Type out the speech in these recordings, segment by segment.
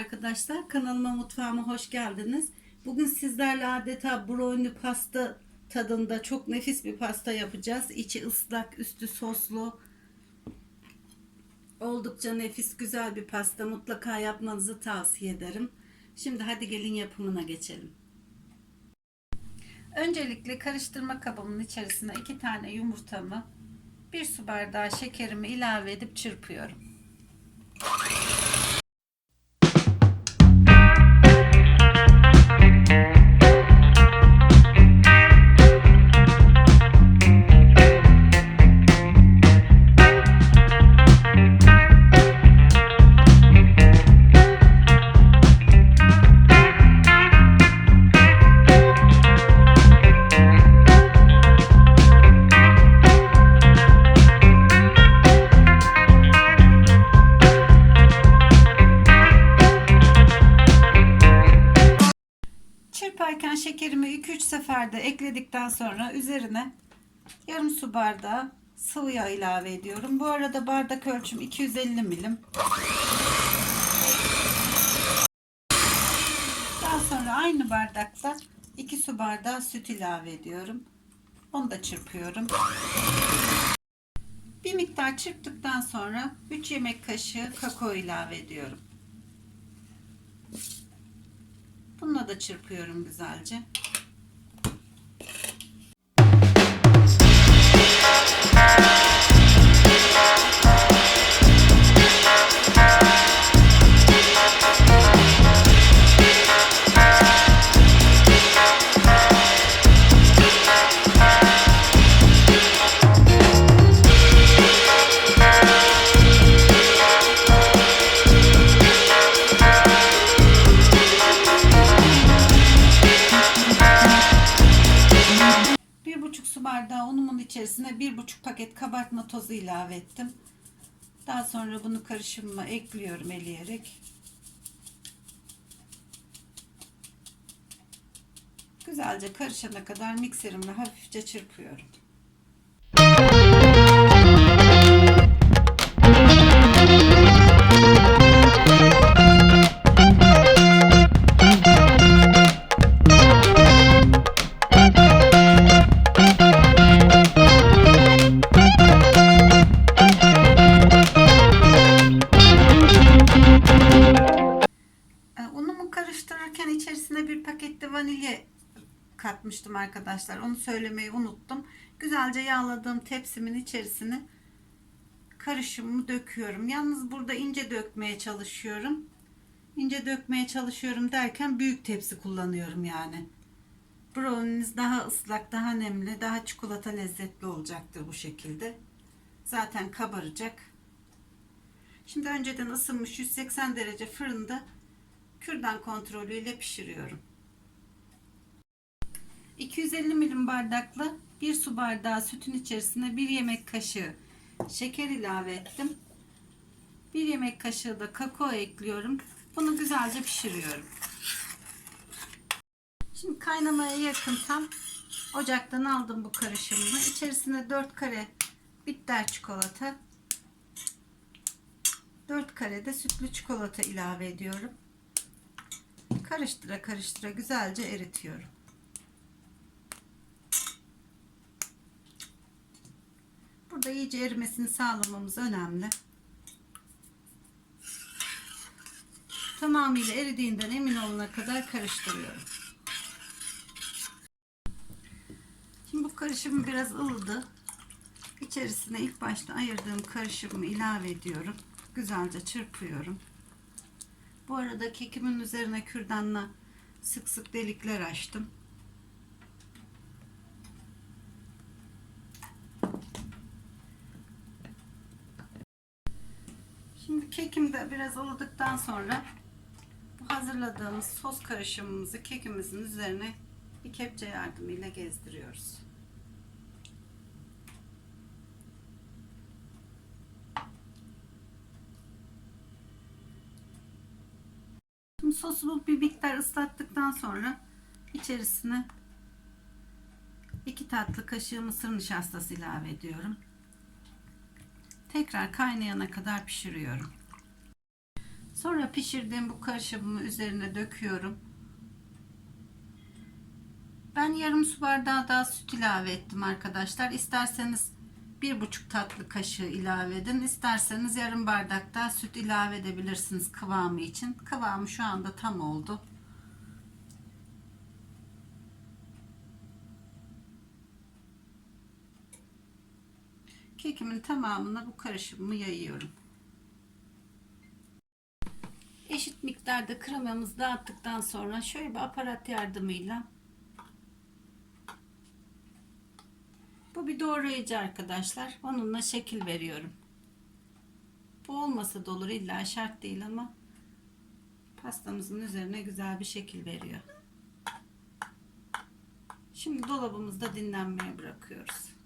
arkadaşlar. Kanalıma mutfağıma hoş geldiniz. Bugün sizlerle adeta brownie pasta tadında çok nefis bir pasta yapacağız. İçi ıslak, üstü soslu. Oldukça nefis, güzel bir pasta. Mutlaka yapmanızı tavsiye ederim. Şimdi hadi gelin yapımına geçelim. Öncelikle karıştırma kabımın içerisine iki tane yumurtamı, bir su bardağı şekerimi ilave edip çırpıyorum. 3 seferde ekledikten sonra üzerine yarım su bardağı sıvı yağ ilave ediyorum. Bu arada bardak ölçüm 250 milim. Daha sonra aynı bardakta 2 su bardağı süt ilave ediyorum. Onu da çırpıyorum. Bir miktar çırptıktan sonra 3 yemek kaşığı kakao ilave ediyorum. Bununla da çırpıyorum güzelce. İçerisine bir buçuk paket kabartma tozu ilave ettim. Daha sonra bunu karışımıma ekliyorum eleyerek. Güzelce karışana kadar mikserimle hafifçe çırpıyorum. Pakette vanilya katmıştım arkadaşlar. Onu söylemeyi unuttum. Güzelce yağladığım tepsimin içerisine karışımımı döküyorum. Yalnız burada ince dökmeye çalışıyorum. İnce dökmeye çalışıyorum derken büyük tepsi kullanıyorum yani. Brownies daha ıslak, daha nemli, daha çikolata lezzetli olacaktır bu şekilde. Zaten kabaracak. Şimdi önceden ısınmış 180 derece fırında kürdan kontrolüyle pişiriyorum. 250 milim bardaklı bir su bardağı sütün içerisine bir yemek kaşığı şeker ilave ettim. Bir yemek kaşığı da kakao ekliyorum. Bunu güzelce pişiriyorum. Şimdi kaynamaya yakın tam ocaktan aldım bu karışımını. İçerisine 4 kare bitter çikolata, 4 kare de sütlü çikolata ilave ediyorum. Karıştıra karıştıra güzelce eritiyorum. Burada iyice erimesini sağlamamız önemli. Tamamıyla eridiğinden emin olana kadar karıştırıyorum. Şimdi bu karışım biraz ılıdı. İçerisine ilk başta ayırdığım karışımı ilave ediyorum. Güzelce çırpıyorum. Bu arada kekimin üzerine kürdanla sık sık delikler açtım. Şimdi kekim de biraz ılıdıktan sonra bu hazırladığımız sos karışımımızı kekimizin üzerine bir kepçe yardımıyla gezdiriyoruz. Şimdi sosumu bir miktar ıslattıktan sonra içerisine 2 tatlı kaşığı mısır nişastası ilave ediyorum. Tekrar kaynayana kadar pişiriyorum. Sonra pişirdiğim bu karışımımı üzerine döküyorum. Ben yarım su bardağı daha süt ilave ettim arkadaşlar. İsterseniz bir buçuk tatlı kaşığı ilave edin. İsterseniz yarım bardak daha süt ilave edebilirsiniz kıvamı için. Kıvamı şu anda tam oldu. Kekimin tamamına bu karışımımı yayıyorum. Eşit miktarda kremamızı dağıttıktan sonra şöyle bir aparat yardımıyla bu bir doğrayıcı arkadaşlar. Onunla şekil veriyorum. Bu olmasa da olur illa şart değil ama pastamızın üzerine güzel bir şekil veriyor. Şimdi dolabımızda dinlenmeye bırakıyoruz.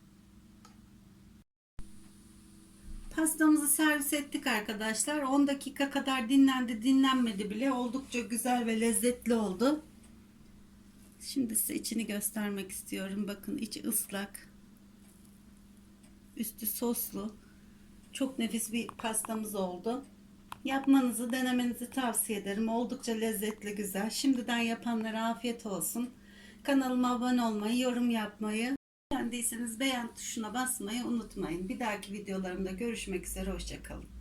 Pastamızı servis ettik arkadaşlar. 10 dakika kadar dinlendi, dinlenmedi bile. Oldukça güzel ve lezzetli oldu. Şimdi size içini göstermek istiyorum. Bakın içi ıslak. Üstü soslu. Çok nefis bir pastamız oldu. Yapmanızı, denemenizi tavsiye ederim. Oldukça lezzetli, güzel. Şimdiden yapanlara afiyet olsun. Kanalıma abone olmayı, yorum yapmayı, Beğendiyseniz beğen tuşuna basmayı unutmayın. Bir dahaki videolarımda görüşmek üzere. Hoşçakalın.